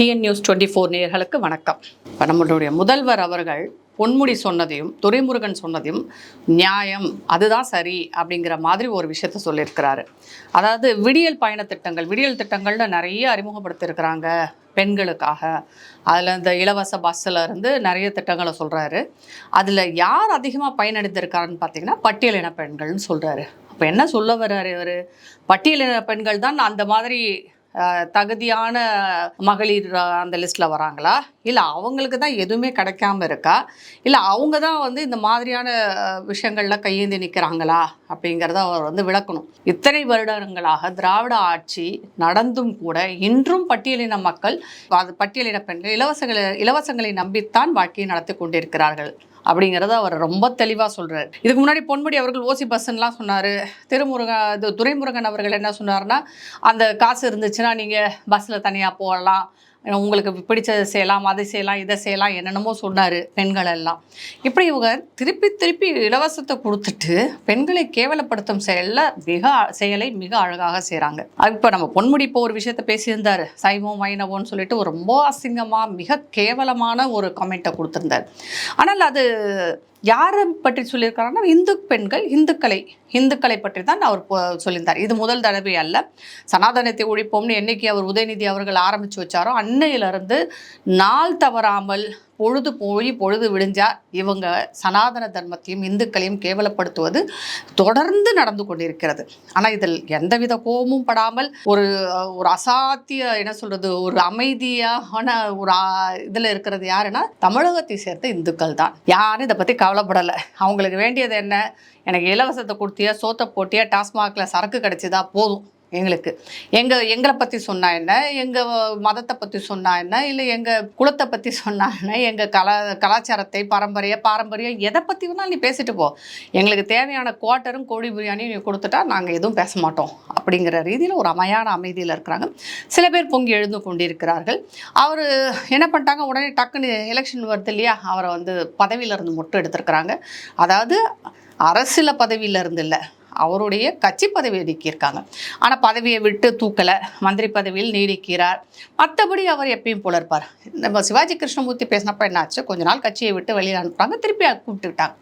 TN news twenty four நேயர்களுக்கு வணக்கம். இப்போ நம்மளுடைய முதல்வர் அவர்கள் பொன்முடி சொன்னதையும் துரைமுருகன் சொன்னதையும் நியாயம் அதுதான் சரி அப்படிங்கிற மாதிரி ஒரு விஷயத்த சொல்லியிருக்கிறாரு. அதாவது விடியல் பயண திட்டங்கள் விடியல் திட்டங்கள்னு நிறைய அறிமுகப்படுத்தியிருக்கிறாங்க பெண்களுக்காக. அதில் இந்த இலவச பஸ்ஸில் இருந்து நிறைய திட்டங்களை சொல்கிறாரு அதில் யார் அதிகமாக பயனடைந்திருக்காருன்னு பார்த்தீங்கன்னா பட்டியலின பெண்கள்னு சொல்கிறாரு அப்போ என்ன சொல்ல வர்றாரு இவர்? பட்டியலின பெண்கள் தான் அந்த மாதிரி தகுதியான மகளிர் அந்த லிஸ்ட்டில் வராங்களா? இல்லை அவங்களுக்கு தான் எதுவுமே கிடைக்காம இருக்கா? இல்லை அவங்க தான் வந்து இந்த மாதிரியான விஷயங்களில் கையேந்தி நிற்கிறாங்களா அப்படிங்கிறத அவர் வந்து விளக்கணும். இத்தனை வருடங்களாக திராவிட ஆட்சி நடந்தும் கூட இன்றும் பட்டியலின மக்கள் அது பட்டியலின பெண்கள் இலவசங்களை இலவசங்களை நம்பித்தான் வாழ்க்கையை நடத்தி கொண்டிருக்கிறார்கள். அப்படிங்கிறத அவர் ரொம்ப தெளிவாக சொல்றாரு. இதுக்கு முன்னாடி பொன்முடி அவர்கள் ஓசி பஸ்ஸுன்னெலாம் சொன்னார். திருமுருகன் இது துரைமுருகன் அவர்கள் என்ன சொன்னார்னா அந்த காசு இருந்துச்சுன்னா நீங்கள் பஸ்ஸில் தனியாக போகலாம். உங்களுக்கு பிடிச்சதை செய்யலாம் அதை செய்யலாம் இதை செய்யலாம் என்னென்னமோ சொன்னார் பெண்கள் எல்லாம் இப்படி இவங்க திருப்பி திருப்பி இலவசத்தை கொடுத்துட்டு பெண்களை கேவலப்படுத்தும் செயலில் மிக செயலை மிக அழகாக செய்கிறாங்க இப்போ நம்ம பொன்முடி இப்போ ஒரு விஷயத்த பேசியிருந்தார். சைவம் வைணவோன்னு சொல்லிட்டு ஒரு ரொம்ப அசிங்கமாக மிக கேவலமான ஒரு கமெண்ட்டை கொடுத்துருந்தார். ஆனால் அது யாரை பற்றி சொல்லியிருக்காருன்னா இந்து பெண்கள் இந்துக்களை இந்துக்களை பற்றி தான் அவர் சொல்லியிருந்தார். இது முதல் தடவை அல்ல. சனாதனத்தை ஒழிப்போம்னு என்னைக்கு அவர் உதயநிதி அவர்கள் ஆரம்பித்து வச்சாரோ அன்னையிலிருந்து நாள் தவறாமல் பொழுது போய் பொழுது விடிஞ்சா இவங்க சனாதன தர்மத்தையும் இந்துக்களையும் கேவலப்படுத்துவது தொடர்ந்து நடந்து கொண்டிருக்கிறது. ஆனால் இதில் எந்தவித கோபமும் படாமல் ஒரு ஒரு அசாத்திய என்ன சொல்றது ஒரு அமைதியான ஒரு இதில் இருக்கிறது யாருன்னா தமிழகத்தை சேர்ந்த இந்துக்கள் தான். யாரும் இதை பற்றி கவலைப்படலை. அவங்களுக்கு வேண்டியது என்ன? எனக்கு இலவசத்தை கொடுத்தியா சோத்தை போட்டியா டாஸ்மாகில் சரக்கு கிடச்சிதா போதும். எங்களுக்கு. எங்கள் எங்களை பற்றி சொன்னால் என்ன? எங்கள் மதத்தை பற்றி சொன்னால் என்ன? இல்லை எங்கள் குலத்தை பற்றி சொன்னால் என்ன? எங்கள் கலா கலாச்சாரத்தை பாரம்பரிய பாரம்பரியம் எதை பற்றி வேணாலும் நீ பேசிட்டு போ. எங்களுக்கு தேவையான குவார்ட்டரும் கோழி பிரியாணியும் நீ கொடுத்துட்டா நாங்கள் எதுவும் பேச மாட்டோம். அப்படிங்கிற ரீதியில் ஒரு அமையான அமைதியில் இருக்கிறாங்க. சில பேர் பொங்கி எழுந்து கொண்டிருக்கிறார்கள். அவர் என்ன பண்ணிட்டாங்க? உடனே டக்குன்னு எலெக்ஷன் வருது இல்லையா? அவரை வந்து பதவியிலிருந்து மட்டும் எடுத்திருக்கிறாங்க. அதாவது அரசியல் பதவியிலிருந்து இல்லை. அவருடைய கட்சி பதவியை நீக்கியிருக்காங்க. ஆனால் பதவியை விட்டு தூக்கலை. மந்திரி பதவியில் நீடிக்கிறார். மற்றபடி அவர் எப்பயும் போல இருப்பார். நம்ம சிவாஜி கிருஷ்ணமூர்த்தி பேசினப்ப என்னாச்சு? கொஞ்ச நாள் கட்சியை விட்டு வெளியில் அனுப்புறாங்க. திருப்பி கூப்பிட்டுக்கிட்டாங்க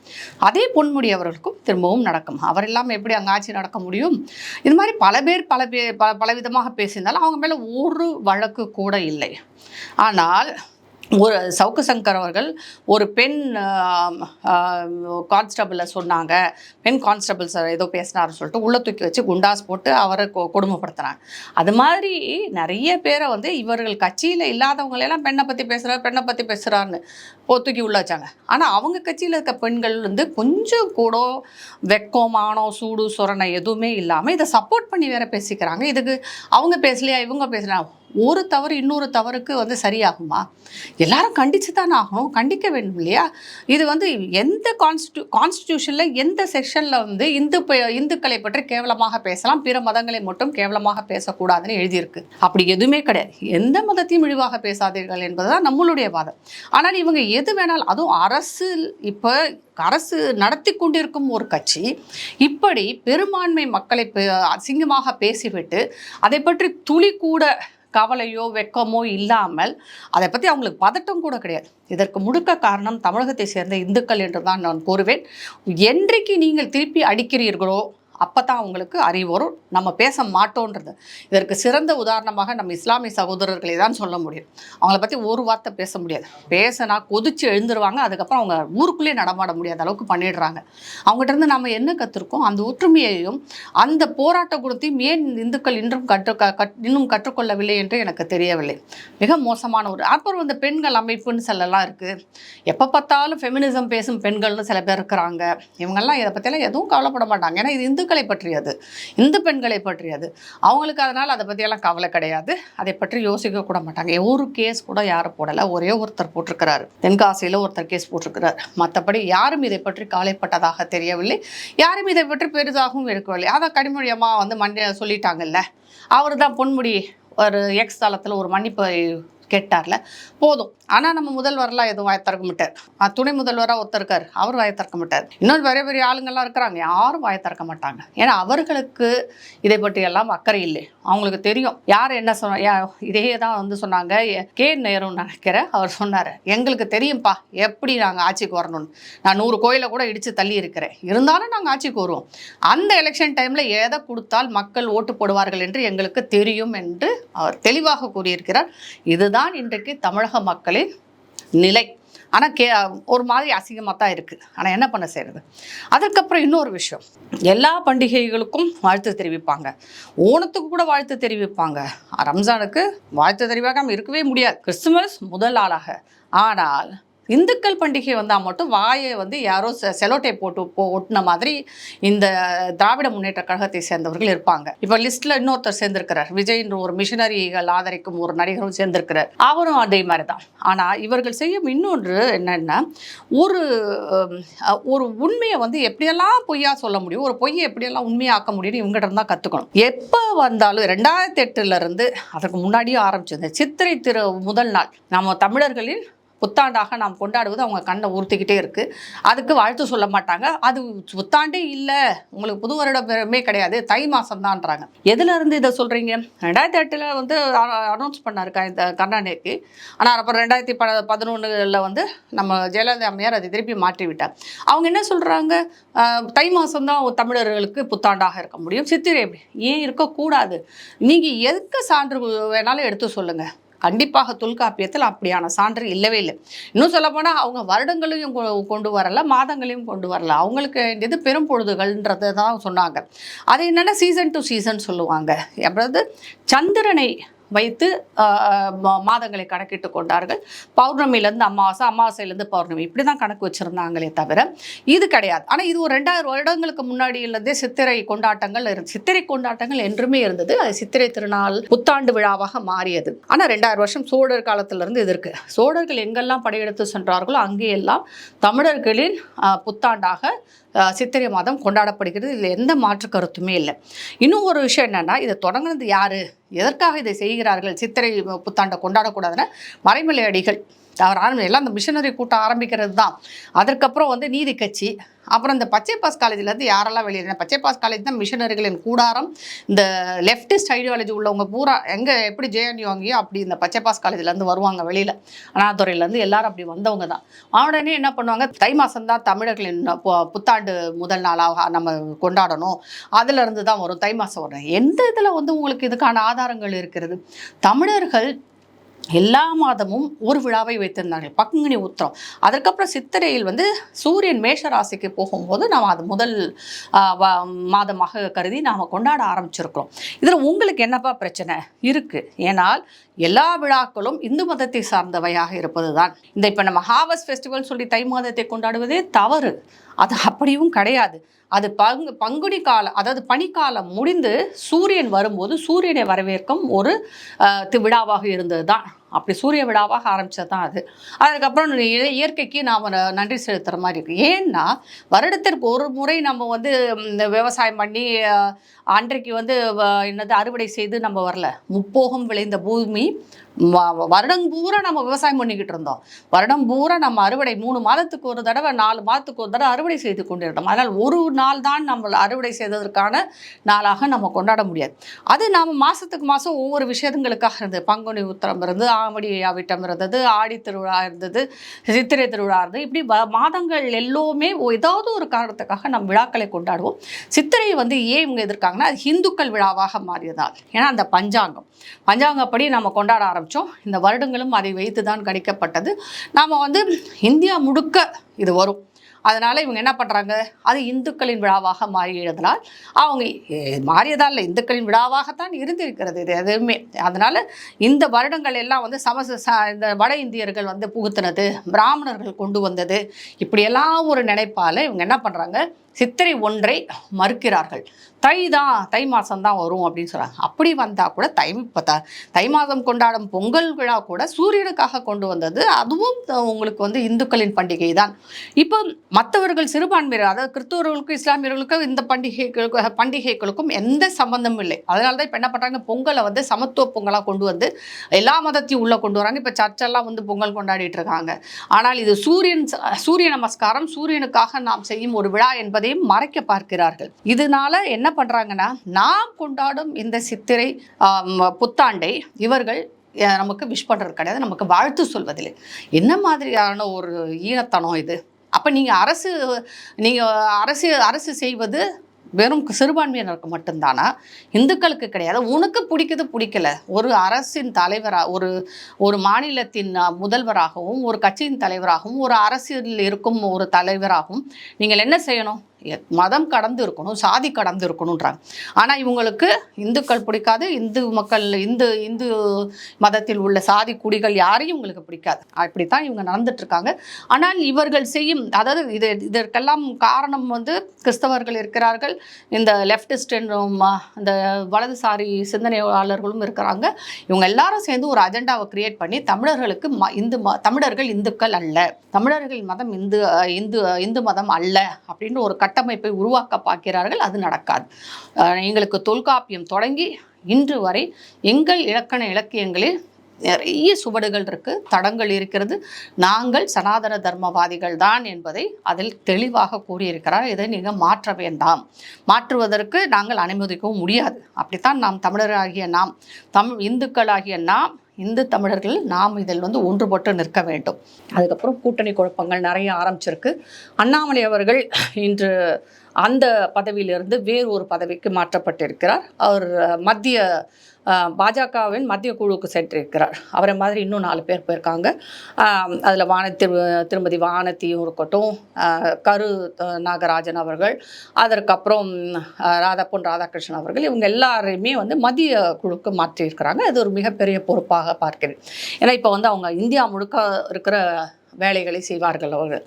அதே பொன்முடி அவர்களுக்கும் திரும்பவும் நடக்கும். அவர் இல்லாமல் எப்படி அங்கே ஆட்சி நடக்க முடியும்? இது மாதிரி பல பேர் பல பேர் பல பலவிதமாக பேசியிருந்தாலும் அவங்க மேலே ஒரு வழக்கு கூட இல்லை. ஆனால் ஒரு சவுக்கு சங்கர் அவர்கள் ஒரு பெண் கான்ஸ்டபிளை சொன்னாங்க. பெண் கான்ஸ்டபிள் சார் ஏதோ பேசினாருன்னு சொல்லிட்டு உள்ள தூக்கி வச்சு குண்டாஸ் போட்டு அவரை கொ- கொடுமைப்படுத்துனாங்க அது மாதிரி நிறைய பேரை வந்து இவர்கள் கட்சியில் இல்லாதவங்களெல்லாம் பெண்ணை பற்றி பேசுகிறார் பெண்ணை பற்றி பேசுகிறான்னு போ தூக்கி உள்ளே வச்சாங்க. ஆனால் அவங்க கட்சியில் இருக்க பெண்கள் வந்து கொஞ்சம் கூட வெக்கம் மானம் சூடு சுரணை எதுவுமே இல்லாமல் இதை சப்போர்ட் பண்ணி வேற பேசிக்கிறாங்க. இதுக்கு அவங்க பேசலையா இவங்க பேசலையா? ஒரு தவறு இன்னொரு தவறுக்கு வந்து சரியாகுமா? எல்லாரும் கண்டிச்சு தானே ஆகும் கண்டிக்க வேண்டும் இல்லையா? இது வந்து எந்த கான்ஸ்டியூ கான்ஸ்டியூஷனில் எந்த செக்ஷனில் வந்து இந்து இந்துக்களை பற்றி கேவலமாக பேசலாம் பிற மதங்களை மட்டும் கேவலமாக பேசக்கூடாதுன்னு எழுதியிருக்கு. அப்படி எதுவுமே கிடையாது. எந்த மதத்தையும் இழிவாக பேசாதீர்கள் என்பதுதான் நம்மளுடைய வாதம். ஆனால் இவங்க எது வேணாலும் அதுவும் அரசு இப்போ அரசு நடத்தி கொண்டிருக்கும் ஒரு கட்சி இப்படி பெரும்பான்மை மக்களை பெ- அசிங்கமாக பேசிவிட்டு அதை பற்றி துளி கூட கவலையோ வெக்கமோ இல்லாமல் அதை பற்றி அவங்களுக்கு பதட்டம் கூட கிடையாது. இதற்கு முழுக்க காரணம் தமிழகத்தை சேர்ந்த இந்துக்கள் என்று தான் நான் கூறுவேன். என்றைக்கு நீங்கள் திருப்பி அடிக்கிறீர்களோ அப்போ தான் அவங்களுக்கு அறிவு வரும். நம்ம பேச மாட்டோன்றது. இதற்கு சிறந்த உதாரணமாக நம்ம இஸ்லாமிய சகோதரர்களை தான் சொல்ல முடியும். அவங்கள பற்றி ஒரு வார்த்தை பேச முடியாது. பேசினா கொதிச்சு எழுந்துருவாங்க. அதுக்கப்புறம் அவங்க ஊருக்குள்ளேயே நடமாட முடியாத அளவுக்கு பண்ணிடுறாங்க. அவங்ககிட்ட இருந்து நம்ம என்ன கற்றுருக்கோம் அந்த ஒற்றுமையையும் அந்த போராட்ட குணத்தையும் ஏன் இந்துக்கள் இன்றும் கற்று க- இன்னும் கற்றுக்கொள்ளவில்லை என்று எனக்கு தெரியவில்லை. மிக மோசமான ஒரு அப்புறம் இந்த பெண்கள் அமைப்புன்னு சிலலாம் இருக்குது எப்போ பார்த்தாலும் ஃபெமினிசம் பேசும் பெண்கள்னு சில பேர் இருக்கிறாங்க. இவங்கெல்லாம் இதை பற்றியெல்லாம் எதுவும் கவலைப்பட மாட்டாங்க. ஏன்னா இது இந்து பெண்களை பற்றியது. இந்து பெண்களை பற்றியது. அவங்களுக்கு அதனால் அதை பற்றியெல்லாம் கவலை கிடையாது. அதை பற்றி யோசிக்க கூட மாட்டாங்க. ஒரு கேஸ் கூட யாரும் போடலை. ஒரே ஒருத்தர் போட்டிருக்கிறாரு. தென்காசியில் ஒருத்தர் கேஸ் போட்டிருக்கிறார். மற்றபடி யாரும் இதை பற்றி கவலைப்பட்டதாக தெரியவில்லை. யாரும் இதை பற்றி பெரிதாகவும் எடுக்கவில்லை. அதை கடுமொழியமாக வந்து மண்ட சொல்லிட்டாங்கல்ல. அவர் தான் பொன்முடி ஒரு எக்ஸ் தளத்தில் ஒரு மன்னிப்பை கேட்டார்ல. போதும். ஆனால் நம்ம முதல்வரெலாம் எதுவும் வாய திறக்க மாட்டார். துணை முதல்வராக ஒருத்தர் இருக்கார். அவர் வாயை திறக்க மாட்டார். இன்னொரு பெரிய பெரிய ஆளுங்கள்லாம் இருக்கிறாங்க. யாரும் வாயை திறக்க மாட்டாங்க. ஏன்னா அவர்களுக்கு இதை பற்றி எல்லாம் அக்கறை இல்லை. அவங்களுக்கு தெரியும். யார் என்ன சொன்ன யா- இதே தான் வந்து சொன்னாங்க. கே நேருன்னு நினைக்கிறேன். அவர் சொன்னார் எங்களுக்கு தெரியும்ப்பா எப்படி நாங்கள் ஆட்சிக்கு வரணும்னு. நான் நூறு கோயிலை கூட இடித்து தள்ளி இருக்கிறேன். இருந்தாலும் நாங்கள் ஆட்சிக்கு வருவோம். அந்த எலெக்ஷன் டைமில் எதை கொடுத்தால் மக்கள் ஓட்டு போடுவார்கள் என்று எங்களுக்கு தெரியும் என்று அவர் தெளிவாக கூறியிருக்கிறார். இதுதான் இன்றைக்கு தமிழக மக்களின் நிலை. ஆனால் கே ஒரு மாதிரி அசிங்கமாக தான் இருக்குது ஆனால் என்ன பண்ண செய்கிறது அதுக்கப்புறம் இன்னொரு விஷயம். எல்லா பண்டிகைகளுக்கும் வாழ்த்து தெரிவிப்பாங்க. ஓணத்துக்கு கூட வாழ்த்து தெரிவிப்பாங்க. ரம்ஜானுக்கு வாழ்த்து தெரிவிக்காமல் இருக்கவே முடியாது. கிறிஸ்துமஸ் முதல் ஆளாக ஆனால் இந்துக்கள் பண்டிகை வந்தால் மட்டும் வாயை வந்து யாரோ செ செலோட்டை போட்டு போ ஒட்டின மாதிரி இந்த திராவிட முன்னேற்ற கழகத்தை சேர்ந்தவர்கள் இருப்பாங்க. இப்போ லிஸ்ட்டில் இன்னொருத்தர் சேர்ந்திருக்கிறார். விஜய்ன்ற ஒரு மிஷினரிகள் ஆதரிக்கும் ஒரு நடிகரும் சேர்ந்திருக்கிறார். அவரும் அதே மாதிரி தான் ஆனால் இவர்கள் செய்யும் இன்னொன்று என்னென்னா ஒரு ஒரு உண்மையை வந்து எப்படியெல்லாம் பொய்யா சொல்ல முடியும் ஒரு பொய்யை எப்படியெல்லாம் உண்மையாக்க முடியும்னு இவங்ககிட்ட தான் கற்றுக்கணும் எப்போ வந்தாலும் ரெண்டாயிரத்தி எட்டுலேருந்து அதற்கு முன்னாடியே ஆரம்பிச்சது சித்திரை திரு முதல் நாள். நம்ம தமிழர்களின் புத்தாண்டாக நாம் கொண்டாடுவது அவங்க கண்ணை உறுத்திக்கிட்டே இருக்குது அதுக்கு வாழ்த்து சொல்ல மாட்டாங்க. அது புத்தாண்டே இல்லை. உங்களுக்கு புது வருடமே கிடையாது. தை மாதம் எதுலேருந்து இதை சொல்கிறீங்க ரெண்டாயிரத்தி எட்டில் வந்து அனௌன்ஸ் பண்ணாரு இந்த கருணாநிதிக்கு. ஆனால் அப்புறம் ரெண்டாயிரத்தி ப பதினொன்றில் வந்து நம்ம ஜெயலலிதா அம்மையார் அதை திருப்பி மாற்றி விட்டார் அவங்க என்ன சொல்கிறாங்க தை மாதம்தான் தமிழர்களுக்கு புத்தாண்டாக இருக்க முடியும். சித்திரை ஏன் இருக்கக்கூடாது? நீங்கள் எதுக்கு சான்று வேணாலும் எடுத்து சொல்லுங்கள் கண்டிப்பாக தொல்காப்பியத்தில் அப்படியான சான்று இல்லவே இல்லை. இன்னும் சொல்லப்போனால் அவங்க வருடங்களையும் கொ- கொண்டு வரல மாதங்களையும் கொண்டு வரல. அவங்களுக்கு வேண்டியது பெரும் பொழுதுகள்ன்றதை தான் சொன்னாங்க. அது என்னென்னா சீசன் டு சீசன் சொல்லுவாங்க. அதாவது சந்திரனை வைத்து மாதங்களை கணக்கிட்டு கொண்டார்கள். பௌர்ணமியிலேருந்து அமாவாசை அமாவாசையிலேருந்து பௌர்ணமி. இப்படி தான் கணக்கு வச்சுருந்தாங்களே தவிர இது கிடையாது. ஆனால் இது ஒரு ரெண்டாயிரம் வருடங்களுக்கு முன்னாடியிலேருந்தே சித்திரை கொண்டாட்டங்கள் இருந்து சித்திரை கொண்டாட்டங்கள் என்றுமே இருந்தது. அது சித்திரை திருநாள் புத்தாண்டு விழாவாக மாறியது. ஆனால் ரெண்டாயிரம் வருஷம் சோழர் காலத்திலேருந்து இது இருக்குது சோழர்கள் எங்கெல்லாம் படையெடுத்து சென்றார்களோ அங்கேயெல்லாம் தமிழர்களின் புத்தாண்டாக சித்திரை மாதம் கொண்டாடப்படுகிறது. இதில் எந்த மாற்று கருத்துமே இல்லை. இன்னும் ஒரு விஷயம் என்னென்னா இதை தொடங்கினது யாரு? எதற்காக இதை செய்கிறார்கள்? சித்திரை புத்தாண்டை கொண்டாடக்கூடாதுன்னா மறைமலை அடிகள் அவர் ஆரம்பி எல்லாம் அந்த மிஷனரி கூட்டம் ஆரம்பிக்கிறது தான் அதற்கப்புறம் வந்து நீதி கட்சி அப்புறம் இந்த பச்சை பாஸ் காலேஜ்லேருந்து யாரெல்லாம் வெளியே பச்சை பாஸ் காலேஜ் தான் மிஷனரிகளின் கூடாரம். இந்த லெஃப்டிஸ்ட் ஐடியாலஜி உள்ளவங்க பூரா எங்கே எப்படி ஜேஎன்யூ வாங்கியோ அப்படி இந்த பச்சை பாஸ் காலேஜ்லேருந்து வருவாங்க வெளியில். அண்ணாதுறையிலேருந்து எல்லாரும் அப்படி வந்தவங்க தான். உடனே என்ன பண்ணுவாங்க? தை மாதம் தான் தமிழர்களின் புத்தாண்டு முதல் நாளாக நம்ம கொண்டாடணும். அதுலேருந்து தான் வரும் தை மாதம் வரும். எந்த இதில் வந்து உங்களுக்கு இதுக்கான ஆதாரங்கள் இருக்கிறது? தமிழர்கள் எல்லா மாதமும் ஒரு விழாவை வைத்திருந்தார்கள். பங்குனி உத்திரம். அதற்கப்புறம் சித்திரையில் வந்து சூரியன் மேஷ ராசிக்கு போகும்போது நாம் அது முதல் மாதமாக கருதி நாம் கொண்டாட ஆரம்பிச்சிருக்கிறோம். இதில் உங்களுக்கு என்னப்பா பிரச்சனை? இருக்குது ஏன்னால் எல்லா விழாக்களும் இந்து மதத்தை சார்ந்தவையாக இருப்பது தான் இந்த இப்போ நம்ம ஹார்வஸ்ட் ஃபெஸ்டிவல் சொல்லி தை மாதத்தை கொண்டாடுவதே தவறு. அது அப்படியும் கிடையாது. அது பங்கு பங்குனி காலம் அதாவது பனிக்காலம் முடிந்து சூரியன் வரும்போது சூரியனை வரவேற்கும் ஒரு விழாவாக இருந்தது தான் அப்படி சூரிய விழாவாக ஆரம்பித்தது தான் அது. அதுக்கப்புறம் இயற்கைக்கு நாம் நன்றி செலுத்துகிற மாதிரி இருக்கு. ஏன்னா வருடத்திற்கு ஒரு முறை நம்ம வந்து இந்த விவசாயம் பண்ணி அன்றைக்கு வந்து வ- என்னது அறுவடை செய்து நம்ம வரல. முப்போகம் விளைந்த பூமி வ- வருடம் பூரா நம்ம விவசாயம் பண்ணிக்கிட்டு இருந்தோம். வருடம் பூரா நம்ம அறுவடை மூணு மாதத்துக்கு ஒரு தடவை நாலு மாதத்துக்கு ஒரு தடவை அறுவடை செய்து கொண்டிருந்தோம். அதனால் ஒரு நாள் தான் நம்ம அறுவடை செய்ததற்கான நாளாக நம்ம கொண்டாட முடியாது. அது நாம் மாதத்துக்கு மாதம் ஒவ்வொரு விஷயங்களுக்காக இருந்தது. பங்குனி உத்தரம் இருந்து ஆவடி ஆவிட்டம் இருந்தது ஆடி திருவிழா இருந்தது சித்திரை திருவிழா இருந்தது. இப்படி வ- மாதங்கள் எல்லோருமே ஏதாவது ஒரு காரணத்துக்காக நம் விழாக்களை கொண்டாடுவோம். சித்திரை வந்து ஏன் இவங்க எதிர்க்காங்கன்னா அது இந்துக்கள் விழாவாக மாறியதால். ஏன்னா அந்த பஞ்சாங்கம். பஞ்சாங்கப்படி நம்ம கொண்டாட ஆரம்பித்தோம் இந்த வருடங்களும் அதை வைத்து தான் கணிக்கப்பட்டது. நாம் வந்து இந்தியா முழுக்க இது வரும். அதனால் இவங்க என்ன பண்ணுறாங்க அது இந்துக்களின் விழாவாக மாறியதனால் அவங்க மாறியதால் இல்லை. இந்துக்களின் விழாவாகத்தான் இருந்திருக்கிறது இது எதுவுமே. அதனால் இந்த வருடங்கள் எல்லாம் வந்து சமச இந்த வட இந்தியர்கள் வந்து புகுத்தினது பிராமணர்கள் கொண்டு வந்தது. இப்படியெல்லாம் ஒரு நினைப்பால் இவங்க என்ன பண்ணுறாங்க சித்திரை ஒன்றை மறுக்கிறார்கள். தை தான் தை மாதம் தான் வரும் அப்படின்னு சொல்கிறாங்க அப்படி வந்தால் கூட தை இப்போ த தை மாதம் கொண்டாடும் பொங்கல் விழா கூட சூரியனுக்காக கொண்டு வந்தது. அதுவும் உங்களுக்கு வந்து இந்துக்களின் பண்டிகை தான். இப்போ மற்றவர்கள் சிறுபான்மையினர் அதாவது கிறிஸ்தவர்களுக்கும் இஸ்லாமியர்களுக்கும் இந்த பண்டிகைகளுக்கு பண்டிகைகளுக்கும் எந்த சம்பந்தமும் இல்லை. அதனால தான் இப்போ என்ன பண்ணுறாங்க பொங்கலை வந்து சமத்துவ பொங்கலாக கொண்டு வந்து எல்லா மதத்தையும் உள்ளே கொண்டு வராங்க. இப்போ சர்ச்செல்லாம் வந்து பொங்கல் கொண்டாடிட்டு இருக்காங்க. ஆனால் இது சூரியன் சூரிய நமஸ்காரம் சூரியனுக்காக நாம் செய்யும் ஒரு விழா என்பது என்பதையும் மறைக்க பார்க்கிறார்கள். இதனால என்ன பண்றாங்கன்னா நாம் கொண்டாடும் இந்த சித்திரை புத்தாண்டை இவர்கள் நமக்கு விஷ் பண்ணுறது கிடையாது. நமக்கு வாழ்த்து சொல்வதில்லை. என்ன மாதிரியான ஒரு ஈனத்தனம் இது? அப்போ நீங்கள் அரசு நீங்கள் அரசு அரசு செய்வது வெறும் சிறுபான்மையினருக்கு மட்டும்தானா? இந்துக்களுக்கு கிடையாது. உனக்கு பிடிக்குது பிடிக்கல. ஒரு அரசின் தலைவராக ஒரு ஒரு மாநிலத்தின் முதல்வராகவும் ஒரு கட்சியின் தலைவராகவும் ஒரு அரசியலில் இருக்கும் ஒரு தலைவராகவும் நீங்கள் என்ன செய்யணும்? மதம் கடந்து இருக்கணும் சாதி கடந்து இருக்கணுன்றாங்க ஆனால் இவங்களுக்கு இந்துக்கள் பிடிக்காது இந்து மக்கள் இந்து இந்து மதத்தில் உள்ள சாதி குடிகள் யாரையும் இவங்களுக்கு பிடிக்காது. அப்படித்தான் இவங்க நடந்துட்டுருக்காங்க. ஆனால் இவர்கள் செய்யும் அதாவது இது இதற்கெல்லாம் காரணம் வந்து கிறிஸ்தவர்கள் இருக்கிறார்கள். இந்த லெஃப்டிஸ்ட் என்றும் இந்த வலதுசாரி சிந்தனையாளர்களும் இருக்கிறாங்க. இவங்க எல்லாரும் சேர்ந்து ஒரு அஜெண்டாவை கிரியேட் பண்ணி தமிழர்களுக்கு ம இந்து ம தமிழர்கள் இந்துக்கள் அல்ல. தமிழர்கள் மதம் இந்து இந்து இந்து மதம் அல்ல அப்படின்னு ஒரு கட்டமைப்பை உருவாக்க பார்க்கிறார்கள் அது நடக்காது. எங்களுக்கு தொல்காப்பியம் தொடங்கி இன்று வரை எங்கள் இலக்கண இலக்கியங்களில் நிறைய சுவடுகள் இருக்கு தடங்கள் இருக்கிறது. நாங்கள் சனாதன தர்மவாதிகள் தான் என்பதை அதில் தெளிவாக கூறியிருக்கிறார். இதை நீங்கள் மாற்ற வேண்டாம். மாற்றுவதற்கு நாங்கள் அனுமதிக்கவும் முடியாது. அப்படித்தான் நாம் தமிழராகிய நாம் தமிழ் இந்துக்களாகிய நாம் இந்து தமிழர்கள் நாம் இதில் வந்து ஒன்றுபட்டு நிற்க வேண்டும். அதுக்கப்புறம் கூட்டணி குழப்பங்கள் நிறைய ஆரம்பிச்சிருக்கு. அண்ணாமலை அவர்கள் இன்று அந்த பதவியிலிருந்து வேறு ஒரு பதவிக்கு மாற்றப்பட்டிருக்கிறார். அவர் மத்திய பாஜகவின் மத்திய குழுவுக்கு சென்றிருக்கிறார். அவரை மாதிரி இன்னும் நாலு பேர் போயிருக்காங்க. அதில் வான திரு திருமதி வானதியும் இருக்கட்டும் கரு நாகராஜன் அவர்கள் அதற்கப்புறம் அஹ், ராதா பொன் ராதாகிருஷ்ணன் அவர்கள் இவங்க எல்லாரையுமே வந்து மத்திய குழுக்கு மாற்றியிருக்கிறாங்க. அது ஒரு மிகப்பெரிய பொறுப்பாக பார்க்கிறேன். ஏன்னா இப்போ வந்து அவங்க இந்தியா முழுக்க இருக்கிற வேலைகளை செய்வார்கள் அவர்கள்.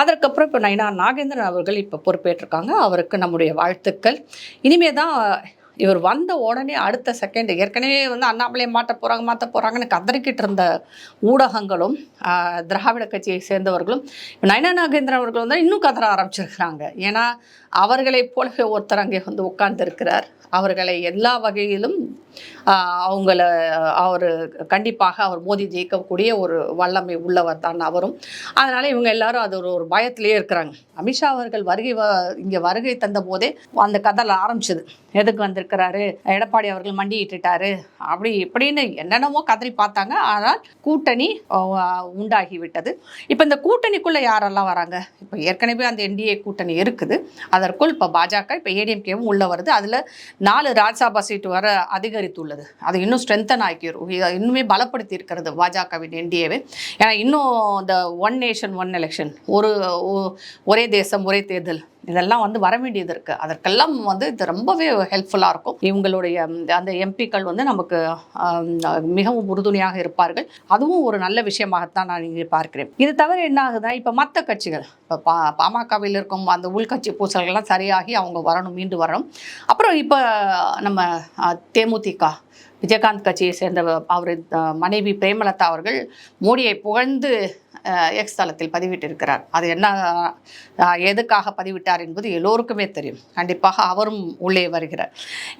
அதற்கப்புறம் இப்போ நைனா நாகேந்திரன் அவர்கள் இப்போ பொறுப்பேற்றிருக்காங்க. அவருக்கு நம்முடைய வாழ்த்துக்கள். இனிமே தான் இவர் வந்த உடனே அடுத்த செகண்ட் ஏற்கனவே வந்து அண்ணாமலையை மாட்ட போகிறாங்க மாற்ற போகிறாங்கன்னு கதறிக்கிட்டு இருந்த ஊடகங்களும் திராவிட கட்சியை சேர்ந்தவர்களும் நயனா நாகேந்திரன் அவர்கள் வந்து இன்னும் கதற ஆரம்பிச்சிருக்கிறாங்க. ஏன்னா அவர்களைப் போலவே ஒருத்தர் அங்கே வந்து உட்கார்ந்துருக்கிறார். அவர்களை எல்லா வகையிலும் அவங்கள அவர் கண்டிப்பாக அவர் மோதி ஜெயிக்கக்கூடிய ஒரு வல்லமை உள்ளவர் தான் அவரும். அதனால இவங்க எல்லாரும் அது ஒரு ஒரு பயத்திலே இருக்கிறாங்க. அமித்ஷா அவர்கள் வருகை வ இங்கே வருகை தந்த போதே அந்த கதல் ஆரம்பிச்சது. எதுக்கு வந்திருக்கிறாரு? எடப்பாடி அவர்கள் மண்டியிட்டுட்டாரு. அப்படி இப்படின்னு என்னென்னமோ கதறி பார்த்தாங்க. ஆனால் கூட்டணி உண்டாகிவிட்டது. உண்டாகி விட்டது இப்போ இந்த கூட்டணிக்குள்ளே யாரெல்லாம் வராங்க? இப்போ ஏற்கனவே அந்த என்டிஏ கூட்டணி இருக்குது. அதற்குள் இப்போ பாஜக இப்போ ஏடிஎம்கேவும் உள்ள வருது. அதில் நாலு ராஜ்யசபா சீட்டு வர அதிகரித்துள்ளது. அது இன்னும் ஸ்ட்ரென்தன் ஆக்கிரும் இதை இன்னுமே பலப்படுத்தி இருக்கிறது பாஜகவின் என்டிஏவை. ஏன்னா இன்னும் இந்த ஒன் நேஷன் ஒன் எலெக்ஷன் ஒரு ஒரே தேசம் ஒரே தேர்தல் இதெல்லாம் வந்து வர வேண்டியது இருக்குது அதற்கெல்லாம் வந்து இது ரொம்பவே ஹெல்ப்ஃபுல்லாக இருக்கும். இவங்களுடைய அந்த எம்பிக்கள் வந்து நமக்கு மிகவும் உறுதுணையாக இருப்பார்கள். அதுவும் ஒரு நல்ல விஷயமாகத்தான் நான் இங்கே பார்க்கிறேன். இது தவிர என்ன ஆகுதுன்னா இப்போ மற்ற கட்சிகள் இப்போ பா பாமகவில் இருக்கும் அந்த உள்கட்சி பூசல்கள்லாம் சரியாகி அவங்க வரணும் மீண்டு வரணும். அப்புறம் இப்போ நம்ம தேமுதிக விஜயகாந்த் கட்சியை சேர்ந்த அவர் மனைவி பிரேமலதா அவர்கள் மோடியை புகழ்ந்து எக்ஸ் தளத்தில் பதிவிட்டிருக்கிறார். அது என்ன எதுக்காக பதிவிட்டார் என்பது எல்லோருக்குமே தெரியும். கண்டிப்பாக அவரும் உள்ளே வருகிறார்.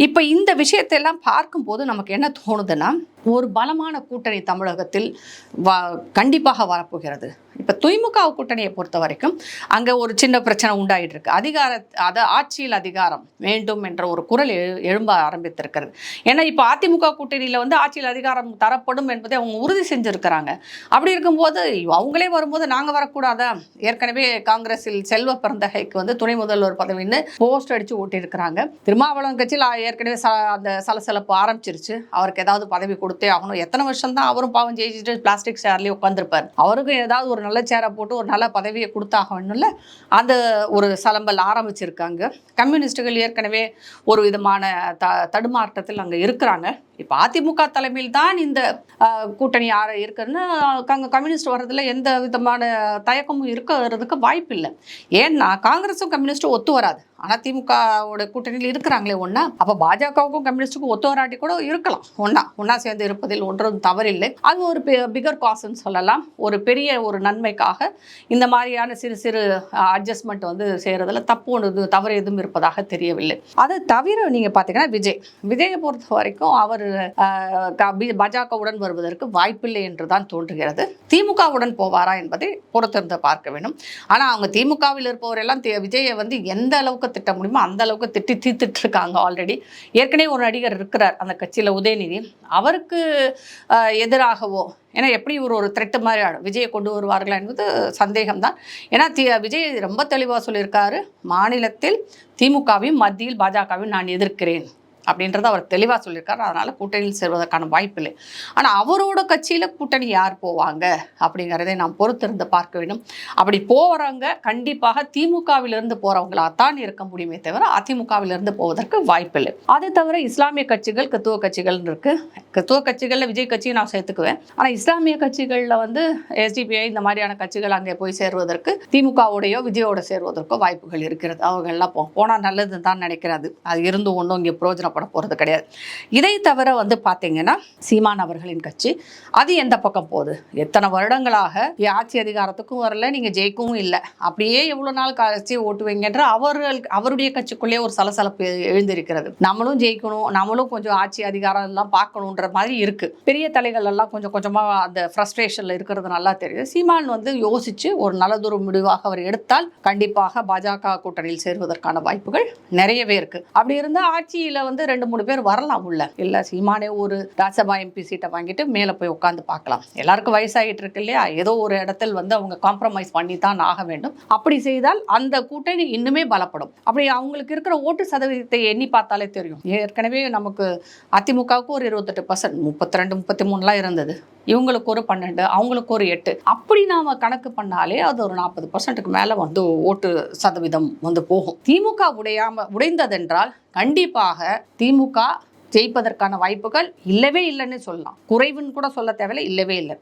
இப்போ இந்த விஷயத்தை எல்லாம் பார்க்கும்போது நமக்கு என்ன தோணுதுன்னா ஒரு பலமான கூட்டணி தமிழகத்தில் வ கண்டிப்பாக வரப்போகிறது. இப்போ துய்முக கூட்டணியை பொறுத்த வரைக்கும் அங்கே ஒரு சின்ன பிரச்சனை உண்டாகிட்டு இருக்கு அதிகார அது ஆட்சியில் அதிகாரம் வேண்டும் என்ற ஒரு குரல் எழு எழும்ப ஆரம்பித்திருக்கிறது. ஏன்னா இப்போ அதிமுக கூட்டணியில் வந்து ஆட்சியில் அதிகாரம் தரப்படும் என்பதை அவங்க உறுதி செஞ்சுருக்கிறாங்க. அப்படி இருக்கும்போது அவங்களே வரும்போது நாங்கள் வரக்கூடாதா? ஏற்கனவே காங்கிரஸில் செல்வ பிறந்தகைக்கு வந்து துணை முதல்வர் பதவின்னு போஸ்ட் அடித்து ஓட்டியிருக்கிறாங்க. திருமாவளவன் கட்சியில் ஏற்கனவே ச அந்த சலசலப்பு ஆரம்பிச்சிருச்சு. அவருக்கு ஏதாவது பதவி கொடுத்தே ஆகணும். எத்தனை வருஷம் தான் அவரும் பாவம் ஜெயிச்சுட்டு பிளாஸ்டிக் சேர்லேயே உட்காந்துருப்பார் அவருக்கும் ஏதாவது ஒரு நல்ல சேரை போட்டு ஒரு நல்ல பதவியை கொடுத்தாக வேணும்ல அந்த ஒரு சலம்பல் ஆரம்பிச்சிருக்காங்க. கம்யூனிஸ்டுகள் ஏற்கனவே ஒரு விதமான த தடுமாற்றத்தில் அங்கே இருக்கிறாங்க. இப்போ அதிமுக தலைமையில் தான் இந்த கூட்டணி யார் இருக்குன்னு அங்கே கம்யூனிஸ்ட் வர்றதுல எந்த விதமான தயக்கமும் இருக்கிறதுக்கு வாய்ப்பு இல்லை ஏன்னா காங்கிரஸும் கம்யூனிஸ்ட்டும் ஒத்து வராது. ஆனால் திமுகவோட கூட்டணியில் இருக்கிறாங்களே ஒன்றா அப்போ பாஜகவுக்கும் கம்யூனிஸ்டுக்கும் ஒத்துவராட்டி கூட இருக்கலாம். ஒன்றா ஒன்றா சேர்ந்து இருப்பதில் ஒன்றும் தவறில்லை. அது ஒரு பிகர் காசுன்னு சொல்லலாம். ஒரு பெரிய ஒரு நன்மைக்காக இந்த மாதிரியான சிறு சிறு அட்ஜஸ்ட்மெண்ட் வந்து செய்கிறதுல தப்பு ஒன்று தவறு எதுவும் இருப்பதாக தெரியவில்லை. அதை தவிர நீங்கள் பார்த்தீங்கன்னா விஜய். விஜயை பொறுத்த வரைக்கும் அவர் பாஜகவுடன் வருவதற்கு வாய்ப்பில்லை என்று தான் தோன்றுகிறது. திமுகவுடன் போவாரா என்பதை பொறுத்திருந்து பார்க்க வேண்டும். ஆனால் அவங்க திமுகவில் இருப்பவரெல்லாம் விஜயை வந்து எந்த அளவுக்கு திட்ட முடியுமோ அந்த அளவுக்கு திட்டி தீர்த்துட்டு இருக்காங்க ஆல்ரெடி ஏற்கனவே ஒரு நடிகர் இருக்கிறார் அந்த கட்சியில் உதயநிதி. அவருக்கு எதிராகவோ ஏன்னா எப்படி இவர் ஒரு த்ரெட்டு மாதிரி ஆடும். விஜயை கொண்டு வருவார்களா என்பது சந்தேகம்தான். ஏன்னா தி விஜய் ரொம்ப தெளிவாக சொல்லியிருக்காரு மாநிலத்தில் திமுகவையும் மத்தியில் பாஜகவையும் நான் எதிர்க்கிறேன். அப்படின்றத அவர் தெளிவாக சொல்லியிருக்காரு. அதனால் கூட்டணியில் சேர்வதற்கான வாய்ப்பில்லை ஆனால் அவரோட கட்சியில் கூட்டணி யார் போவாங்க அப்படிங்கிறதை நாம் பொறுத்திருந்து பார்க்க வேண்டும். அப்படி போகிறவங்க கண்டிப்பாக திமுகவிலிருந்து போகிறவங்களா தான் இருக்க முடியுமே தவிர அதிமுகவிலிருந்து போவதற்கு வாய்ப்பில்லை அதை தவிர இஸ்லாமிய கட்சிகள் கிறித்துவ கட்சிகள் இருக்குது கிறித்துவ கட்சிகளில் விஜய் கட்சியை நான் சேர்த்துக்குவேன். ஆனால் இஸ்லாமிய கட்சிகளில் வந்து எஸ்டிபிஐ இந்த மாதிரியான கட்சிகள் அங்கே போய் சேருவதற்கு திமுகவோடையோ விஜயோட சேருவதற்கோ வாய்ப்புகள் இருக்கிறது. அவங்கெல்லாம் போ போனால் நல்லதுன்னு தான் நினைக்கிறது. அது இருந்து ஒன்றும் இங்கே பிரயோஜனப்பட போகிறது கிடையாது. இதை தவிர வந்து பார்த்தீங்கன்னா சீமான் அவர்களின் கட்சி அது எந்த பக்கம் போகுது? எத்தனை வருடங்களாக ஆட்சி அதிகாரத்துக்கும் வரல நீங்கள் ஜெயிக்கவும் இல்லை. அப்படியே எவ்வளோ நாள் கட்சி ஓட்டுவீங்கன்ற அவர்கள் அவருடைய கட்சிக்குள்ளேயே ஒரு சலசலப்பு எழுந்திருக்கிறது. நம்மளும் ஜெயிக்கணும் நம்மளும் கொஞ்சம் ஆட்சி அதிகாரம் எல்லாம் பார்க்கணுன்ற மாதிரி இருக்கு. பெரிய தலைகள் எல்லாம் கொஞ்சம் கொஞ்சமாக அந்த ஃப்ரஸ்ட்ரேஷனில் இருக்கிறது நல்லா தெரியுது. சீமான் வந்து யோசிச்சு ஒரு நல்லதொரு முடிவாக அவர் எடுத்தால் கண்டிப்பாக பாஜக கூட்டணியில் சேருவதற்கான வாய்ப்புகள் நிறையவே இருக்கு. அப்படி இருந்தால் ஆட்சியில் வந்து ரெண்டு மூணு பேர் வரலாம் உள்ள. இல்லை சீமானே ஒரு ராஜ்யசபா எம்பி சீட்டை வாங்கிட்டு மேலே போய் உட்காந்து பார்க்கலாம். எல்லாருக்கும் வயசாகிட்டு இருக்கு இல்லையா? ஏதோ ஒரு இடத்தில் வந்து அவங்க காம்ப்ரமைஸ் பண்ணி தான் ஆக வேண்டும். அப்படி செய்தால் அந்த கூட்டணி இன்னுமே பலப்படும். அப்படி அவங்களுக்கு இருக்கிற ஓட்டு சதவீதத்தை எண்ணி பார்த்தாலே தெரியும். ஏற்கனவே நமக்கு அதிமுகவுக்கு ஒரு இருபத்தெட்டு பர்சன்ட் முப்பத்தி ரெண்டு முப்பத்தி மூணுலாம் இருந்தது. இவங்களுக்கு ஒரு பன்னெண்டு அவங்களுக்கு ஒரு எட்டு. அப்படி நாம கணக்கு பண்ணாலே அது ஒரு நாற்பது பர்சன்ட்டுக்கு மேலே வந்து ஓட்டு சதவீதம் வந்து போகும். திமுக உடையாம உடைந்ததென்றால் கண்டிப்பாக திமுக ஜெயிப்பதற்கான வாய்ப்புகள் இல்லவே இல்லைன்னு சொல்லலாம். குறைவுன்னு கூட சொல்ல தேவையில்லை இல்லவே இல்லை.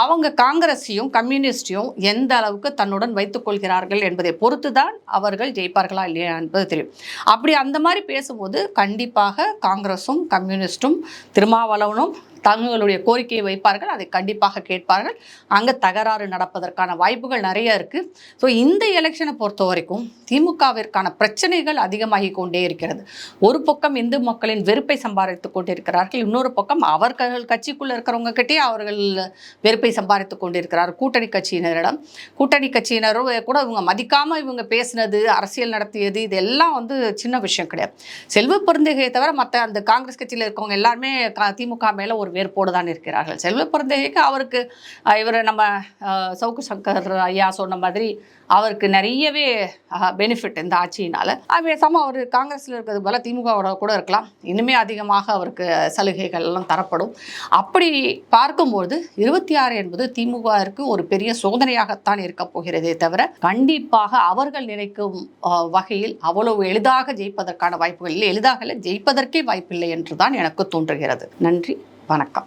அவங்க காங்கிரஸையும் கம்யூனிஸ்டையும் எந்த அளவுக்கு தன்னுடன் வைத்துக்கொள்கிறார்கள் என்பதை பொறுத்து தான் அவர்கள் ஜெயிப்பார்களா இல்லையா என்பது தெரியும். அப்படி அந்த மாதிரி பேசும்போது கண்டிப்பாக காங்கிரஸும் கம்யூனிஸ்டும் திருமாவளவனும் தங்களுடைய கோரிக்கையை வைப்பார்கள் அதை கண்டிப்பாக கேட்பார்கள். அங்கே தகராறு நடப்பதற்கான வாய்ப்புகள் நிறைய இருக்குது ஸோ இந்த எலெக்ஷனை பொறுத்த வரைக்கும் திமுகவிற்கான பிரச்சனைகள் அதிகமாகி கொண்டே இருக்கிறது. ஒரு பக்கம் இந்து மக்களின் வெறுப்பை சம்பாதித்து கொண்டிருக்கிறார்கள் இன்னொரு பக்கம் அவர்கள் கட்சிக்குள்ளே இருக்கிறவங்க கிட்டே அவர்கள் வெறுப்பை சம்பாதித்து கொண்டிருக்கிறார் கூட்டணி கட்சியினரிடம். கூட்டணி கட்சியினரும் கூட இவங்க மதிக்காமல் இவங்க பேசினது அரசியல் நடத்தியது இதெல்லாம் வந்து சின்ன விஷயம் கிடையாது. செல்வ பொருந்தகையை தவிர மற்ற அந்த காங்கிரஸ் கட்சியில் இருக்கவங்க எல்லாருமே திமுக மேலே ஒரு வேறுபோடு தான் இருக்கிறார்கள். செல்வ பிறந்தகைக்கு அவருக்கு இவர் நம்ம சவுக்கு சங்கர் ஐயா சொன்ன மாதிரி அவருக்கு நிறையவே பெனிஃபிட் இந்த ஆட்சியினால். பேசாமல் அவர் காங்கிரஸில் இருக்கிறது போல திமுகவோட கூட இருக்கலாம். இன்னுமே அதிகமாக அவருக்கு சலுகைகள் எல்லாம் தரப்படும். அப்படி பார்க்கும்போது இருபத்தி ஆறு என்பது திமுகவிற்கு ஒரு பெரிய சோதனையாகத்தான் இருக்க போகிறதே தவிர கண்டிப்பாக அவர்கள் நினைக்கும் வகையில் அவ்வளவு எளிதாக ஜெயிப்பதற்கான வாய்ப்புகள் இல்லை. எளிதாக இல்லை ஜெயிப்பதற்கே வாய்ப்பில்லை என்று தான் எனக்கு தோன்றுகிறது. நன்றி. வணக்கம்